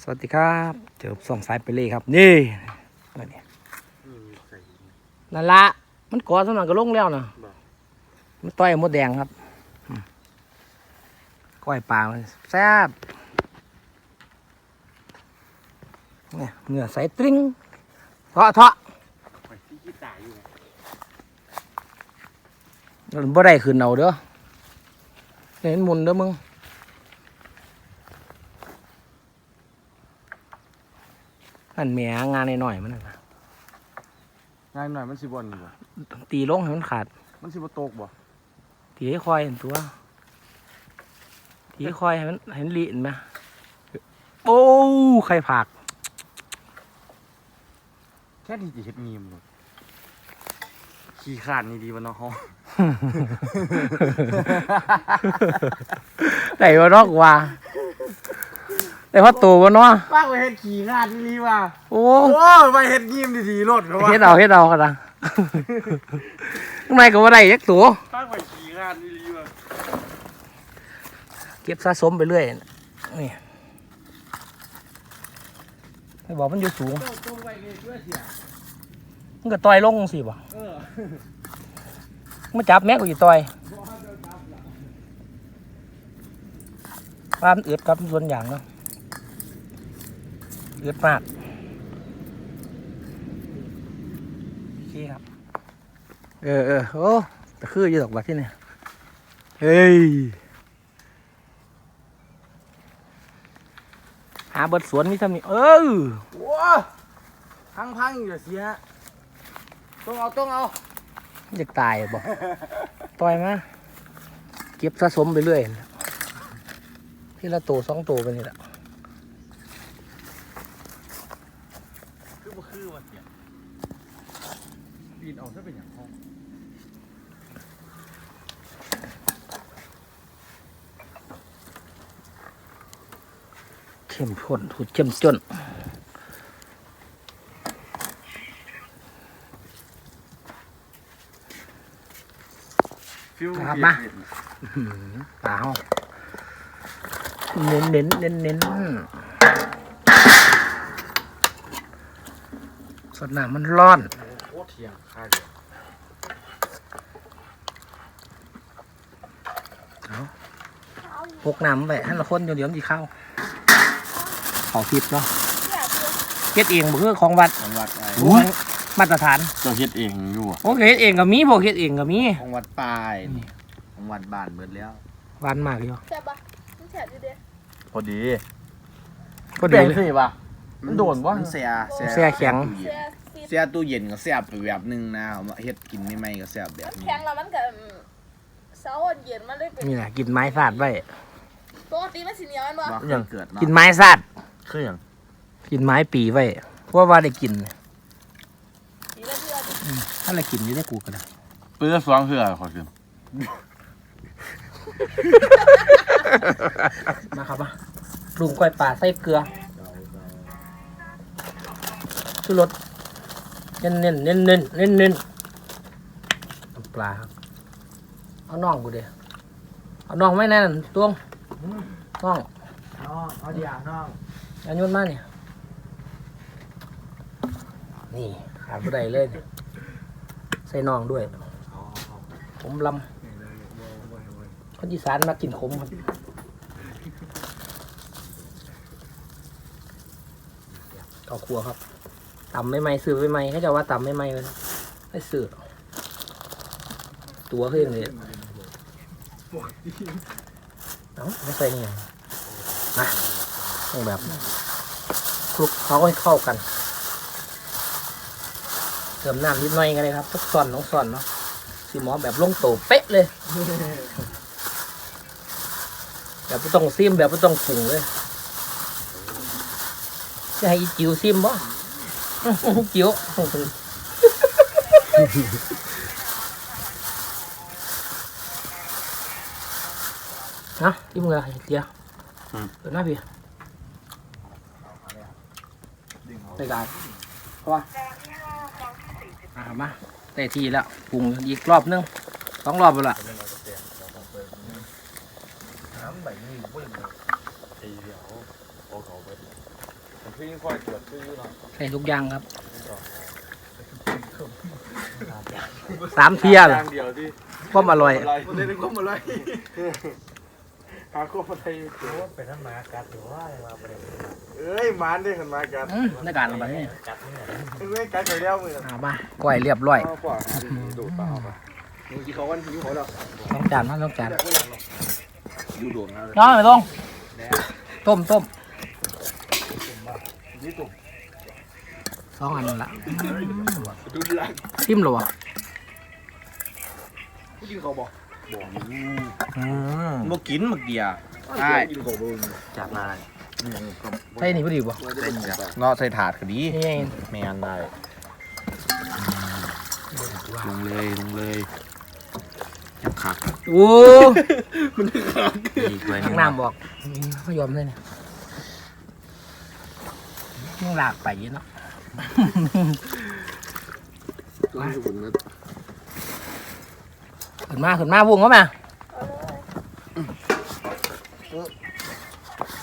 สวัสดีครับเจอส่องสายไปเลยครับ นี่นั่นนี่นั่นละมันกอสมันก็ลงแล้วนะมันต่อยมดแดงครับก้อยปลาแซ่บเนี่ยเนื้อใสตริ้งเทาะเทาะมันบ่ได้ขึ้นเอาเด้อเห็นมุนเด้อมึง นั่นแหม่งานหน่อยๆมันน่ะนะง่ายหน่อยมันสิบวันบ่ตีลงให้มันขาด มันสิบ่ตกบ่ตีให้คอยเห็นตัวตีให้คอยให้มันเห็นลีเห็นไหมโอ้ใครผัก แค่ที่จะเฮ็ดงีมบ่ขี้ขานนี่ดีวะเนาะเฮาได้วะนอกว่า ได้พอตัววะเนาะป้าไปเฮ็ดขี้ขานนี่ดีว่ะโอ้โอ้ไปเฮ็ดงีมดีๆรถเขาว่าเฮ็ดเอาเฮ็ดเอากันนะข้างในก็ว่าได้ยักตัวป้าไปขี้ขานนี่ดีว่ะเก็บสะสมไปเรื่อยนี่ไม่บอกมันอยู่สูงตรงไปเลยเพื่อเสียมันก็ต่อยลงสิบ่เออมาจับแม่กูอยู่ต่อย ปลามันเอือดครับส่วนอย่างเนาะเอือดมากโอเคครับ เออเออโอ้ตะคืออยู่ดอกบัดที่นี่เฮ้ยหาเบิดสวนมีทำนี่เออว้าพังๆอยู่เสียต้องเอาต้องเอาอยากตายบอกต่อยมาเก็บสะสมไปเรื่อยนะ ที่ละตัวสองตัวไปนี่แหละคือบ่คือว่ะเสียปีนออกซะเป็นหยังห้องเข้มข้นถูกเข้มจนฟิวครับมาอื้อหือปลาห้อง เน้นเน้นเน้นเน้นสดน้ำมันร้อนโคตรเที่ยงค่าเดียวพกน้ำไปให้เราคนเดี๋ยวเดี๋ยวมันจะเข้าเขาทิพย์เนาะเฮ็ดเองบ่คือของวัดของวัดไอ้ของมาตรฐานเจ้าเฮ็ดเองอยู่อะโอเคเฮ็ดเองก็มีพวกเฮ็ดเองก็มีของวัดปลายนี่ของวัดบ้านเบิดแล้วหวานมากอยู่แซ่บปะมันแซ่บอยู่เด้พ อดีพอดีเลยสิปะมันโดนวะมันเสียเสียแข็งแซ่บซีดเสียตู้เย็นก็เสียบไปแบบนึงนะเอามาเฮ็ดกินไม่ไม่ก็เสียบแบบมันนี้แข็งแล้วมันก็เสาร์เย็นมันเลยเป็นนี่แหละกินไม้สาดไว้ปกติมันสีเหนียวมันบ่ว่าเคยเกิดมากินไม้สาดคือหยังกินไม้ปีไว้เพราะว่าได้กินสีละเทือดิถ้าเรากินอยู่ได้กูก็ได้เปื้อสวงเพื่อขอคือมาครับมา ปรุงกล้วยป่าใส่เกลือชูรสเน้นเน้นเน้นเน้นเน้นเน้นน้ำปลาครับเอาน่องกูเดียวเอาน่องไม่แน่นตวงน่องน้องเอาเดียวน้องอันยนมาเนี่ยนี่ขาดบ่ได้เลยเนี่ยใส่น่องด้วยผมลำคนอีสานมากินขมครับ ข้าวครัวครับตำไม่ไหมซื้อไม่ไหมเขาจะว่าตำไม่ไหมเลยไม่ซื้อตัวขึ้นเลยเอ้าไม่ใส่เนี่ยังมาต้องแบบคลุกเขาให้เข้ากันเติมน้ำนิดหน่อยกันเลยครับสักซ่อนน้องซ่อนเนาะสีหมอแบบลงโตเป๊ะเลย แบบไม่ต้องซิมแบบไม่ต้องปรุงเลย จะให้อีจิ๋วซิมบ่จิ๋วนะจิ้มเลยเดียวเปิดหน้าพี่ได้การเพราะว่าอ่ามาได้ทีแล้วปรุงอีกรอบนึงสองรอบแล้วล่ะน้ำใบนี้เว้ยไอเดียวโอ้เขาเขาไป ผมพี่ค่อยตรวจซื้อเนาะใส่ทุกอย่างครับสามเทียอเหรอย่างเดียวที่ความอร่อยมันได้เป็นข้อมาเลยหาข้อมาไทยไปทำมากัดหรือว่าอะไรมาประเด็นเอ้ยมันได้ขันมากันอืมในการแบบนี้กัดเนี่ยเอ้ยกันไปแล้วมือเอามาก้อยเรียบร้อยเอากว่าดูดเปล่าไปมึงกี่เขาวันหิวเขาแล้วต้องจานมาต้องจานดูโดดนะน้องไปลงต้มต้มนี่ตุ่ม สองอันนั่นละดูดีละชิมหรอวะผู้กินเขาบอกบอกบ่กินหมึกเดียใช่กินเขาบึงจับมาใช่นี่พอดีป่ะเต้นจ้ะเนาะใส่ถาดก็ดีนี่ไงแม่นได้ลงเลยลงเลยจับคักโอ้อีกเลยข้างน้ำบอกไม่ยอมเลยเนี่ย ยังหลากไปอยู่เนาะตัวนี้ผมนะขึ้นมาขึ้นมาวุ้งเข้ามา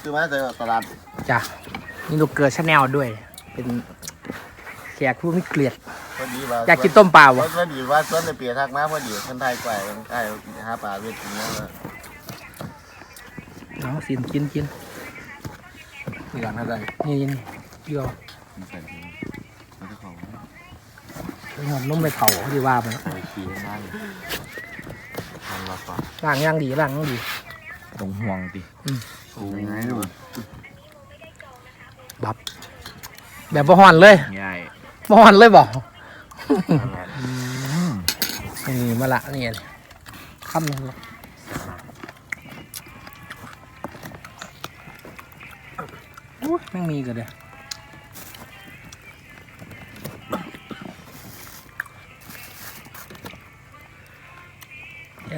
คือมาจากตลาดจ้ะนี่ลูกเกิดชาแนลด้วย เป็นแขกผู้ไม่เกลียด พอดีว่าอยากกินต้มเปล่าวะพอดีว่าส่วนในเปียทักมาพอดีคนไทยกว่าคนไทยหาปลาเวียดกินแล้วน้องสินกินกินมีการอะไรนี่นี่ เกี่ยวใส่ถุงมันจะของหอมนุ่มไปเผาที่ว่าไปไปขี่ข้างหน้าทำเราก่อนล้างย่างดีล้างย่างดีตรงห่วงดิโอ้ยไงดูแบบบ่ฮ้อนเลยง่ายบ่ฮ้อนเลยบ่นั่นแหละนี่มาละนี่คำนึงละอุ้ยแม่งมีกันเลย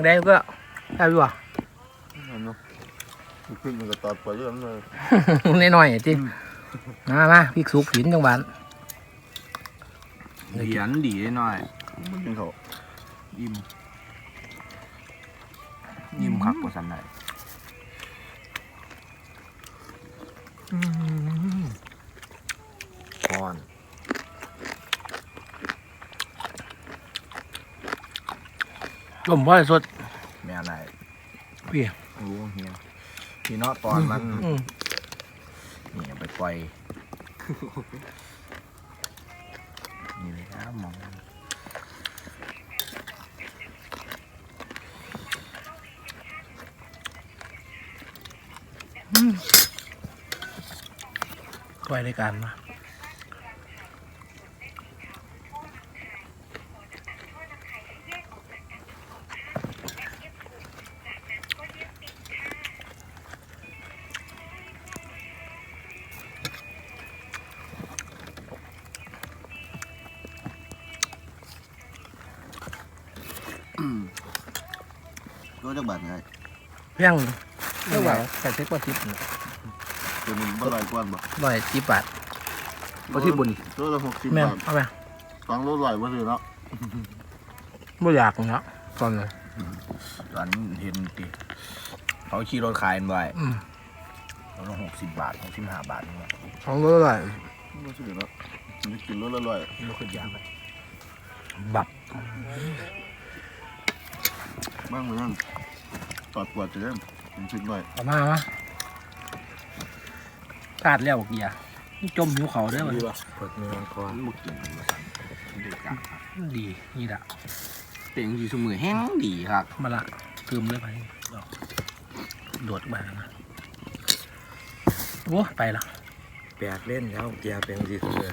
อย่างใดก็ได้อยู่อะขึ้นมันก็ตอดปล่อยเรื่องเลยน้อยๆที่มามาพริกสุกผินจังหวานเหรียญดีหน่อยมันกินเขายิ้มยิ้มคักกว่าสันไหนก้อนต้มว่าสดแม่ไหน พี่รู้เฮียพี่เนาะตอนมันอืมนี่เอาไปปล่อยนี่เลยครับมองก้อยรายการมา เพียงเท่าไหร่ใส่เซ็กว่าทิปตัวนึงบ่ลอยกวนบ่ร้อยสิบบาท บ่ที่บุญ ตัวละหกสิบแม่บาทเอาไปฟังรถลอยบ่ถือเนาะไม่อยากเนาะตอนเลยตอนเห็นติเขาขี่รถขายมันไว้อืมรถหกสิบบาทหกสิบห้าบาทนี่แหละสองร้อยบ่ถือเนาะมันกินรถละลอยรถขึ้นยางไปบับบ้างเหมือนกัน ตอดปวดจะได้มันชิดหน่อยเอามาเอามาพลาดแล้วบอกเกียร์นี่จมหิวเขาได้อมันเปิดเงินก่อนมุกกินมาสั่นดูกันดีนี่ละเป็นอยู่สมือแห้งดีครับมาละเติมเลยไปดอกโดดมานะโอ้ไปละแปดเล่นแล้วเกียร์เป็นสีเสือ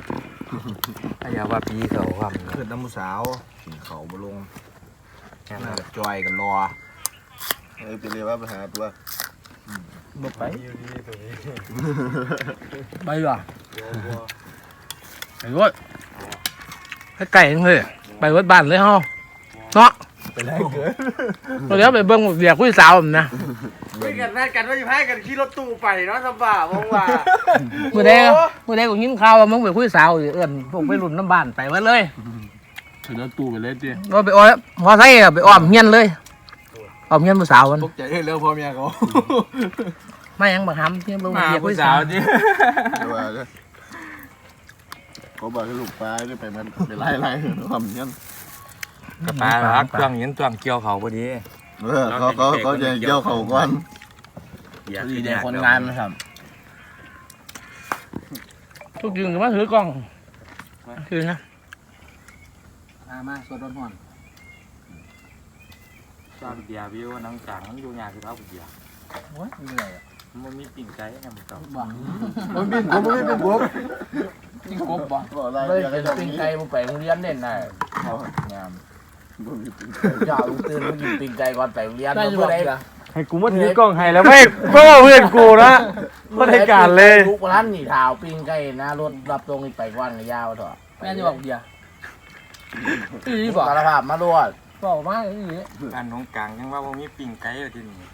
ถ้าอยากว่าปีเขาความขึ้นน้ำมูสาวกินเขาบลงแค่นั้นจอยกันรอ เอ้ยไปเรียกว่าไปหาตัวบ่ไปไปว่ะไปรถให้ไก่จังเลยไปรถบ้านเลยเฮาเนาะไปได้เกินเราเดี๋ยวไปเบิ่งเรียกผู้สาวผมนะไม่กันนัดกันว่าจะให้กันขี่รถตู้ไปเนาะสบายว่างว่ามื่อใดก็มื่อใดก็ยินข่าวว่ามึงไปคุยสาวอยู่เอิ้นพวกไปรุ่นน้ำบ้านไปไว้เลยถือรถตู้ไปเลยดิว่าไปอ้อยมอไซค์อะไปอ้อมเฮียนเลย อ้อมเฮียนผู้สาวมันตกใจเรื่องพ่อเมียเขามายังบักหำที่บ่มาเบียร์ผู้ผู้สาสาววจีเดี๋ยวว่าเลยเขาบอกให้ลูกปลาได้ไปมันไปไล่ไล่ความเงี้ยกระปาหลักตวงเห็นตวงเกี่ยวเขาพอดีเออเขาเขาเขาจะเกี่ยวเขาก่อนอยากดีกินเด็กคนงานนะครับทุกยืนก็มาถือกล้องคือนะมามาสดร้อน ห่อนตอนเบียร์วิวนังจังมันอยู่ยากคือเขาเบียร์โอ้ยเหนื่อยอะมันมีปิ่งไก่ยังไม่ต้องบังมันบินผมไม่เป็นผมจิงกบบ่กอะไรเลยเดี๋ยวจะปิ้งไก่มไปโรงเรียนเล่นได้งามบ่มีปิ้งเจ้าลุงตื่นมากินปิ้งไก่ก่อนไปโรงเรียนเพื่อได้ให้กูมาถือกล้องให้แล้วไม่เพราะว่าเพื่อนกูนะไม่ได้การเลยทุกร้านนี่ถาวปิ้งไก่นะรถรับตรงนี้ไปวันก็ยาวเถอะแม่จะบอกเบียร์อีบอกสารภาพมาลวด บอกมาอีหลีอันน้องกลางยังว่าว่ามีปิ่งไก่อยู่ที่นี่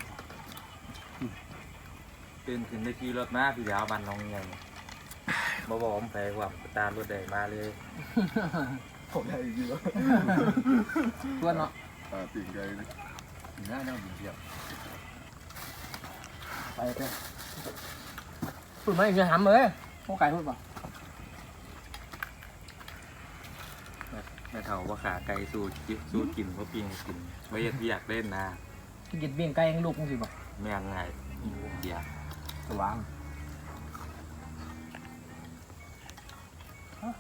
ตื่นขึ้นได้ขี่รถมาพี่เดียวบ้านน้องใหญ่บ่บอกผมไปว่าตามรถแดงมาเลยผมได้อีกแล้วเพื่อนเนาะปลาปิ้งไก่นะน่าจะกินเทียบไปเถอะพูดมาอีกจะหำเลยพวกไก่พูดป่ะ แม่เฒ่าว่าขาไก่สู้กินสู้กินเพราะปิ่งกินไม่อยากอยากเล่นนะกินเบี้ยงไก่ยังลูกมึงสิบ่แม่งไงมีวงเดียวสว่าง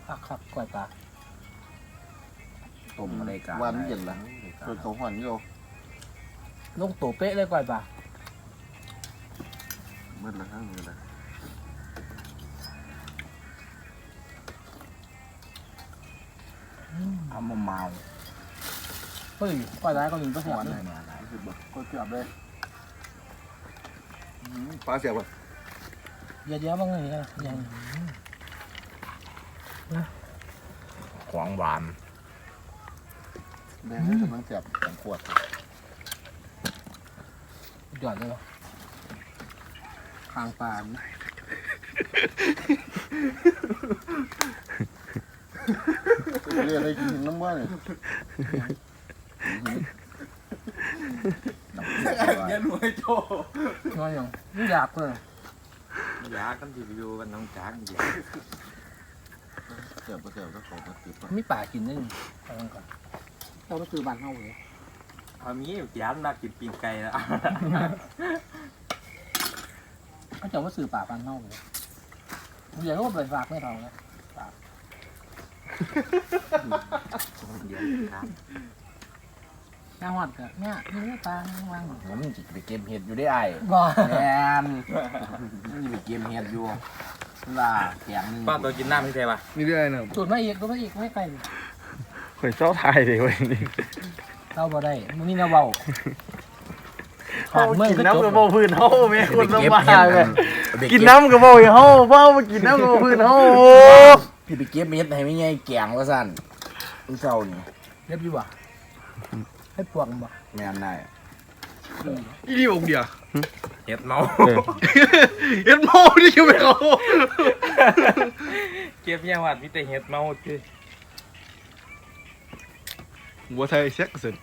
ขักขักก่อยปลาต้มอะไรกันวันเย็นละเกิดเขาหันอยู่ลงตัวเป๊ะเลยก่อยปลามืดละข้างมืดละทำมาเมาเฮ้ยก่อยร้ก็มีประหัเสียวหเลน่อยยหน่อยรู้สึกแบบก็เกือบเลยปลาเสียบอะเยอะๆบ้างเลยนะยังของหวานแดงให้กำลังเสียบสองขวดหยอดเลยคางปลา เรียกอะได้กินน้ำมันเลยยันหน่วยโจน้อยยังไม่อยากเลยอยากกันที่วิวกันน้องจางเดียวเสียบเสียบก็ขอมาติดมีป่ากินได้ยังเอาก่อนเราต้องซื้อบ้านเฮาเลยเอามีเสียมนักกินปิ่งไก่แล้วเขาจะว่าซื้อป่าบ้านเฮาเลยเดี๋ยวก็ไปฝากไม่เท่าแล้ว เดี๋ยวครับหน้าหอดกับเนี่ยนี่ปลาวางผมจิไปเก็บเห็ดอยู่ได้ไอ้บ่แมนมันจะไปเก็บเห็ดอยู่ล่าแข็งหนึงป้าตัวกินน้ำไม่ใช่ปะนี่เรื่อยเนอะจุดมาอีกก็มาอีกไม่ไกลเคยเจ้าไทยเลยเว้ยนี่เราบ่ได้มึงนี่นะเบาผ่านเมืองก็จบพื้นเฮาแม่ไปเก็บเห็ดเลยกินน้ำกับบ่เฮาเบ้ามากินน้ำกับพื้นเฮา พี่ไปเก็บเห็ดให้ไม่ไงแกงว่าสั่นมันเศร้านี่เรียบอยู่บ่ให้ปวงบ่แม่นได้อีนี่บอกเดียวเห็ดเมาเอ็ดโมนี่คือไม่เขาเก็บยาวัดมีแต่เห็ดเมาจีบัวไทยเช็คสุด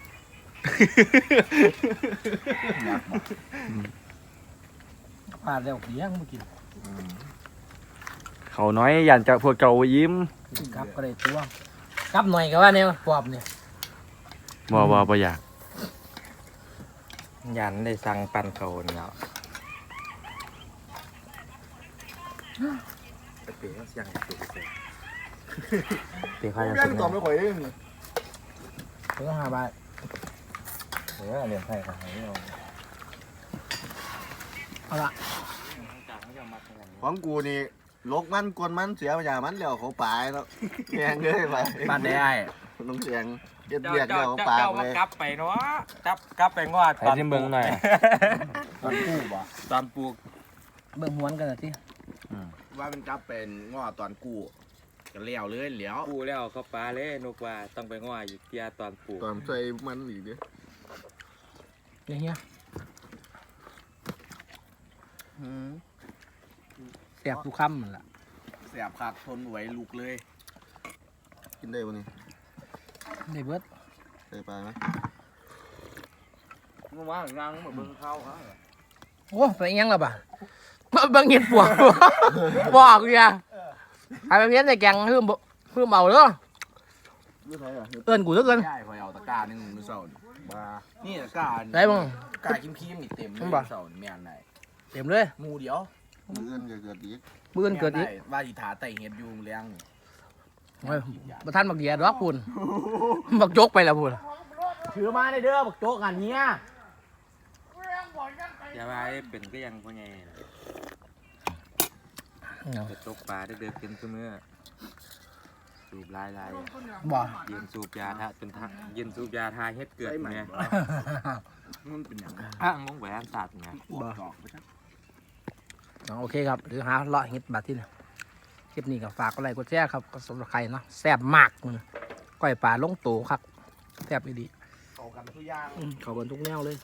อยากบอกผ่านแล้วเลี้ยงมากิน เขาน้อยอยากจะพวกเก่ายิ้มกลับก็ได้ตัวกลับหน่อยก็ว่าเนี่ยปอบเนี่ยบ่บ่บ่อยากยันได้สั่งปันเขาเนี่ยไปเปย์เสียงเปย์เปย์ใครจะแม่สุงดตอบไม่ค่อยเองถึงห้าบาทเออเรียนไทยครับเอาละของกูนี่ ลกมันกวนมันเสียไปอย่างมันแล้วเขาปลายแล้วแงเลยไปบ้านได้ไอ้น้องเสียงเอ็ดเบียกแล้วเขาปลายเจ้าไปมากลับไปเนาะกลับกลับไปงอดใครที่เบิ่งหน่อยตอนกู้บ่ตอนปลูกเบิ่งม้วนกันหน่อยสิว่าเป็นกับเป็นง้อตอนกู้ก็เลี้ยวเลยเหลียวปลูกแล้วเขาปลาเลยนกว่าต้องไปงออยู่เตียตอนปลูกตอนใส่มันอีกเด้ออย่างเงี้ยเสี ยบทุกคำมันล่ะเสียบคักทนไหวลูกเลย กินได้ปะนี่ได้เบิดใส่ปลาไหมเมื่อวานงานมาเบิ่งเข้าฮะโอ้ไปอิหยังและบ่ะบางเห็ดปวกบอกเนี่ยใครไปเพี้ยนในแกงเพิ่มบ่เพิ่มเอาเด้ออยู่ไสอะเอิ้นกูเด้อเอิ้นใช่คอยเอาตะกร้าหนึงมื้อเช้านี่มานี่ตะกร้าได้บ้างตะกร้าคิมคิมๆนี่เต็มเลยมันบ่มื้อเช้านี่แม่นได้เต็มเลย หมู่เดียว มื้ออื่นก็เกิดอีกมื้ออื่นเกิดอีกแม่นไว่าสิถาไต่เฮ็ดอยู่เลี้ยงนี่โอ้ยบ่ทันบักเดียดอกพุ่นบักจกไปแล้วพุ่นถือมาได้เด้อบักโจ๊กอันเนี้ยอย่าว่าให้เป็นก็ยังพ่อใหญ่นะจะตกปลาได้เดือกินเสมอสูบลายลายบ่เย็นสูบยาทาจนทักเย็นสูบยาทาเฮ็ดเกิดเนี่ยมันเป็นหยังอ้างลงแหวนสัตว์ไงปวดท้องไปจังอ๋อ โอเคครับหรือหาเลาะเห็ดบาดที่นี่คลิปนี้ก็ฝากกดไลค์กดแชร์ครับก็สำหรับใครเนาะแซ่บมากมันก้อยปลาลงโตครับแซ่บดีเข้ากันทุกอย่างๆอืมเขาเบินทุกแนวเลย